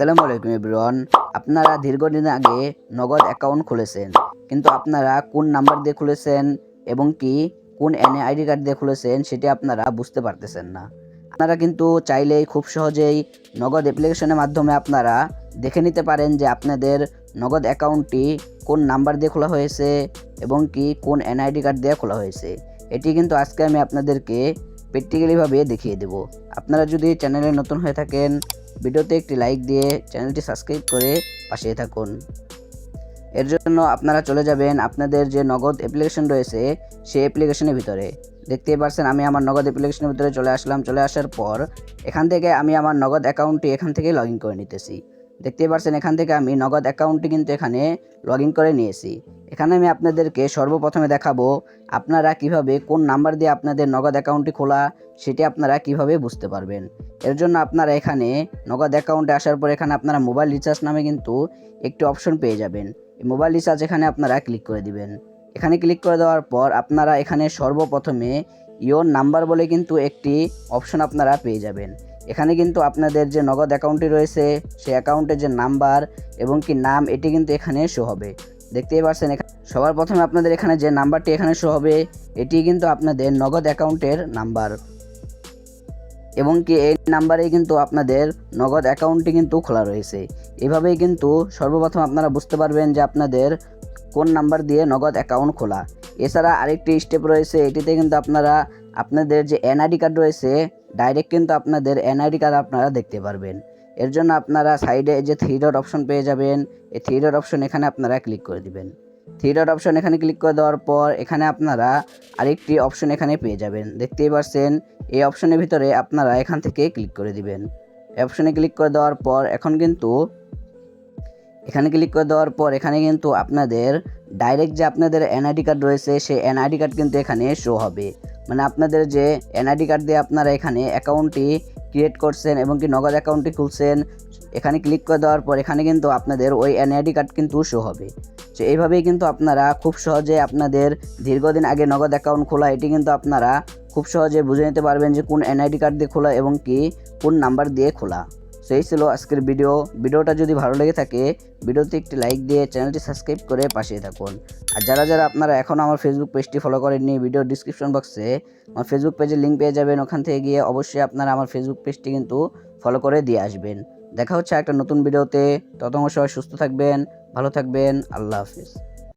আসসালামু আলাইকুম এভরিওয়ান। আপনারা দীর্ঘদিন আগে নগদ অ্যাকাউন্ট খুলেছেন। কিন্তু আপনারা কোন নাম্বার দিয়ে খুলেছেন এবং কি কোন এনএ আইডি কার্ড দিয়ে খুলেছেন সেটি আপনারা বুঝতে পারতেছেন না। আপনারা কিন্তু চাইলেই খুব সহজেই নগদ অ্যাপ্লিকেশনের মাধ্যমে আপনারা দেখে নিতে পারেন যে আপনাদের নগদ অ্যাকাউন্টটি কোন নাম্বার দিয়ে খোলা হয়েছে এবং কি কোন এনআইডি কার্ড দিয়ে খোলা হয়েছে। এটি কিন্তু আজকে আমি আপনাদেরকে প্র্যাকটিক্যালিভাবে দেখিয়ে দেব। আপনারা যদি চ্যানেলে নতুন হয়ে থাকেন, ভিডিওতে একটি লাইক দিয়ে চ্যানেলটি সাবস্ক্রাইব করে পাশে থাকুন। এর জন্য আপনারা চলে যাবেন আপনাদের যে নগদ অ্যাপ্লিকেশন রয়েছে, সেই অ্যাপ্লিকেশনের ভিতরে। দেখতেই পারছেন, আমি আমার নগদ অ্যাপ্লিকেশনের ভিতরে চলে আসলাম। চলে আসার পর, এখান থেকে আমি আমার নগদ অ্যাকাউন্টটি এখান থেকে লগ ইন করে নিতেছি। দেখতেই পারছেন, এখান থেকে আমি নগদ অ্যাকাউন্টটি কিন্তু এখানে লগ করে নিয়েছি। এখানে আমি আপনাদেরকে সর্বপ্রথমে দেখাবো, আপনারা কীভাবে, কোন নাম্বার দিয়ে আপনাদের নগদ অ্যাকাউন্টটি খোলা, সেটি আপনারা কীভাবে বুঝতে পারবেন। এর জন্য আপনারা এখানে নগদ অ্যাকাউন্টে আসার পর এখানে আপনারা মোবাইল রিচার্জ নামে কিন্তু একটি অপশন পেয়ে যাবেন। এই মোবাইল রিচার্জ এখানে আপনারা ক্লিক করে দিবেন। এখানে ক্লিক করে দেওয়ার পর আপনারা এখানে সর্বপ্রথমে ইওর নাম্বার বলে কিন্তু একটি অপশন আপনারা পেয়ে যাবেন। এখানে কিন্তু আপনাদের যে নগদ অ্যাকাউন্টটি রয়েছে, সেই অ্যাকাউন্টের যে নাম্বার এবং কি নাম, এটি কিন্তু এখানে শো হবে। দেখতেই পাচ্ছেন সবার প্রথমে আপনাদের এখানে যে নাম্বারটি এখানে শো হবে, এটি কিন্তু আপনাদের নগদ অ্যাকাউন্টের নাম্বার এবং কি এই নাম্বারেই কিন্তু আপনাদের নগদ অ্যাকাউন্টটি কিন্তু খোলা রয়েছে। এভাবেই কিন্তু সর্বপ্রথম আপনারা বুঝতে পারবেন যে আপনাদের কোন নাম্বার দিয়ে নগদ অ্যাকাউন্ট খোলা। এছাড়া আরেকটি স্টেপ রয়েছে, এটিতে কিন্তু আপনারা আপনাদের যে এনআইডি কার্ড রয়েছে ডাইরেক্ট কিন্তু আপনাদের এনআইডি কার্ড আপনারা দেখতে পারবেন। এর জন্য আপনারা সাইডে যে থ্রি ডট অপশন পেয়ে যাবেন, এই থ্রি ডট অপশন এখানে আপনারা ক্লিক করে দিবেন। থ্রি ডট অপশন এখানে ক্লিক করে দেওয়ার পর এখানে আপনারা আরেকটি অপশন এখানে পেয়ে যাবেন। দেখতেই পাচ্ছেন এই অপশনের ভিতরে আপনারা এখান থেকে ক্লিক করে দিবেন। অপশনে ক্লিক করে দেওয়ার পর এখন কিন্তু, এখানে ক্লিক করে দেওয়ার পর এখানে কিন্তু আপনাদের ডাইরেক্ট যে আপনাদের এনআইডি কার্ড রয়েছে, সেই এনআইডি কার্ড কিন্তু এখানে শো হবে। মানে আপনাদের যে এনআইডি কার্ড দিয়ে আপনারা এখানে অ্যাকাউন্টটি ক্রিয়েট করছেন এবং কি নগদ অ্যাকাউন্টটি খুলছেন, এখানে ক্লিক করে দেওয়ার পর এখানে কিন্তু আপনাদের ওই এনআইডি কার্ড কিন্তু শো হবে। তো এইভাবেই কিন্তু আপনারা খুব সহজে আপনাদের দীর্ঘদিন আগে নগদ অ্যাকাউন্ট খোলা, এটি কিন্তু আপনারা খুব সহজে বুঝে নিতে পারবেন যে কোন এনআইডি কার্ড দিয়ে খোলা এবং কি কোন নাম্বার দিয়ে খোলা। সেই ছিল আজকের ভিডিও। ভিডিওটা যদি ভালো লেগে থাকে, ভিডিওতে একটি লাইক দিয়ে চ্যানেলটি সাবস্ক্রাইব করে পাশে থাকুন। আর যারা যারা আপনারা এখনও আমার ফেসবুক পেজটি ফলো করেননি, ভিডিও ডিসক্রিপশন বক্সে আমার ফেসবুক পেজের লিঙ্ক পেয়ে যাবেন। ওখান থেকে গিয়ে অবশ্যই আপনারা আমার ফেসবুক পেজটি কিন্তু ফলো করে দিয়ে আসবেন। দেখা হচ্ছে একটা নতুন ভিডিওতে। ততক্ষণ সবাই সুস্থ থাকবেন, ভালো থাকবেন। আল্লাহ হাফিজ।